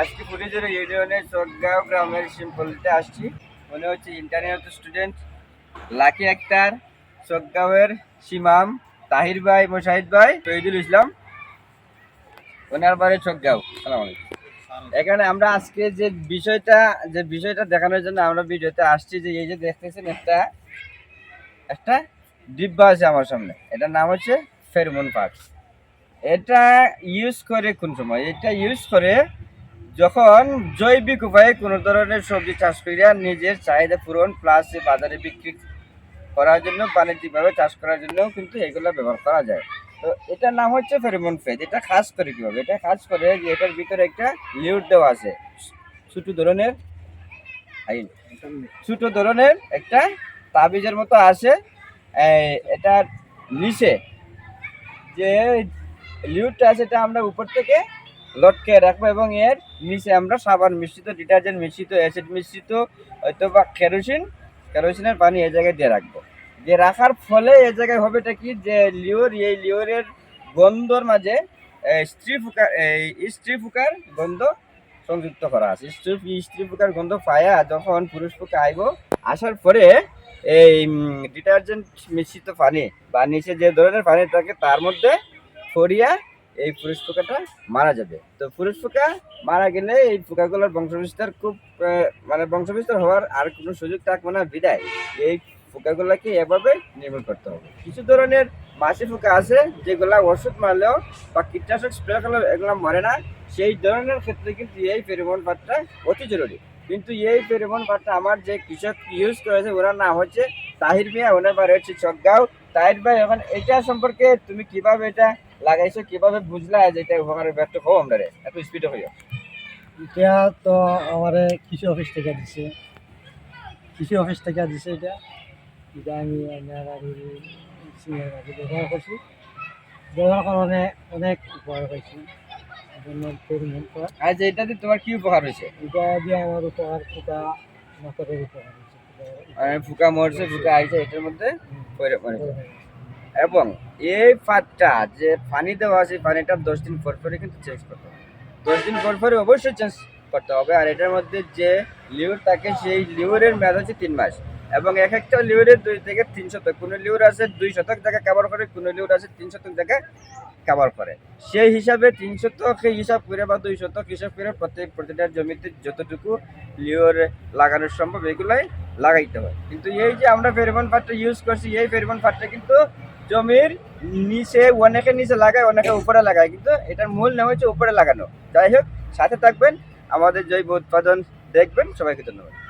আজকে ফুটেজের ইউনিয়নের চকগাঁও গ্রামের সিম্পলতে আসছি। মনে হচ্ছে ইন্টারনেট স্টুডেন্ট লাকি আক্তার চকগাঁওয়ের সিমাম তাহির ভাই মোশাহিদ ভাই শহীদুল ইসলাম। ওনার বাড়ি চকগাঁও সালাম আলাইকুম। এখানে আমরা আজকে যে বিষয়টা যে বিষয়টা দেখানোর জন্য আমরা ভিডিওতে আসছি যে এই যে দেখতেছেন একটা একটা ডিব্বা আছে আমার সামনে। এটার নাম হচ্ছে ফেরমোন পার্কস এটা ইউজ করে কোন সময়? এটা ইউজ করে যখন জৈবিক উপায়ে কোনো ধরনের সবজি চাষ করিয়া নিজের চাহিদা পূরণ প্লাস বাজারে বিক্রি করার জন্য, বাণিজ্যিকভাবে চাষ করার জন্য কিন্তু এগুলো ব্যবহার করা যায়। তো এটার নাম হচ্ছে ফেরোমন ফেজ এটা খাস করে কীভাবে? এটা কাজ করে যে এটার ভিতরে একটা লিউট দেওয়া আছে। ছোটো ধরনের ছোটো ধরনের একটা তাবিজের মতো আছে। এটার নিচে যে লিউটটা আছে এটা আমরা উপর থেকে লটকে রাখব এবং এর নিচে আমরা সাবান মিশ্রিত, ডিটারজেন্ট মিশ্রিত, অ্যাসিড মিশ্রিত, অথবা কেরোসিন, কেরোসিনের পানি এই জায়গায় দিয়ে রাখব। দিয়ে রাখার ফলে এই জায়গায় হবে এটা কি? যে লিওর, এই লিওরের গন্ধর মাঝে স্ত্রী ফুকার এই স্ত্রী ফুকার গন্ধ সংযুক্ত করা আছে। স্ত্রী স্ত্রী ফুকার গন্ধ পায়া যখন পুরুষ ফুকা আইব, আসার পরে এই ডিটারজেন্ট মিশ্রিত পানি বা নিচে যে ধরনের পানি থাকে, তার মধ্যে ফরিয়া, এই পুরুষ পোকাটা মারা যাবে। তো পুরুষ পোকা মারা গেলে এই পোকাগুলোর বংশবিস্তার খুব মানে বংশবিস্তার হওয়ার আর কোনো সুযোগ থাকবে না বিদায়। এই পোকাগুলোকে এভাবে নির্মূল করতে হবে। কিছু ধরনের মাছি পোকা আছে যেগুলা ওষুধ মারলেও বা কীটনাশক স্প্রে করলেও এগুলো মরে না। সেই ধরনের ক্ষেত্রে কিন্তু এই ফেরোমন পাতটা অতি জরুরি। কিন্তু এই ফেরোমন পাতটা আমার যে কৃষক ইউজ করেছে, ওনার নাম হচ্ছে তাহির মিয়া, ওনার বাড়ি হচ্ছে চকগাঁও। তাহির ভাই, এখন এটা সম্পর্কে তুমি কীভাবে এটা লাগাইছো কীভাবে বুঝলা যে এটা উপকারের ব্যর্থ হো আমরা এত স্পিডে হইও। এটা তো আমার কৃষি অফিস থেকে দিছে। কৃষি অফিস থেকে দিছে এটা। এটা আমি আমার ব্যবহার করছি। ব্যবহার কারণে অনেক উপকার পাইছি আর এটা দিয়ে তোমার কি উপকার হয়েছে? এটা দিয়ে আমার উপকার পোকা মাকড়ের উপকার হয়েছে। ফুকা মরছে ফুকা আইছে এটার মধ্যে এবং এই পাতটা যে পানি দেওয়া আছে পানিটা দশ দিন পর পরে কিন্তু চেঞ্জ করতে হবে। দশ দিন পর পরে অবশ্যই চেঞ্জ করতে হবে আর এটার মধ্যে যে লিউর থাকে, সেই লিউরের মেয়াদ হচ্ছে তিন মাস এবং এক একটা লিউরের দুই থেকে তিন শতক, কোনো লিওর আছে দুই শতক জায়গা কাভার করে, কোনো লিউর আছে তিন শতক জায়গা কাভার করে। সেই হিসাবে তিন শতক হিসাব করে বা দুই শতক হিসাব করে প্রত্যেক প্রতিটা জমিতে যতটুকু লিওর লাগানো সম্ভব, এগুলাই লাগাইতে হয়। কিন্তু এই যে আমরা ফেরবন পাটটা ইউজ করছি, এই ফেরবন পাটটা কিন্তু জমির নিচে অনেকে নিচে লাগায় অনেকে উপরে লাগায়। কিন্তু এটার মূল নাম হচ্ছে উপরে লাগানো। যাই হোক, সাথে থাকবেন। আমাদের জৈব উৎপাদন দেখবেন। সবাইকে ধন্যবাদ।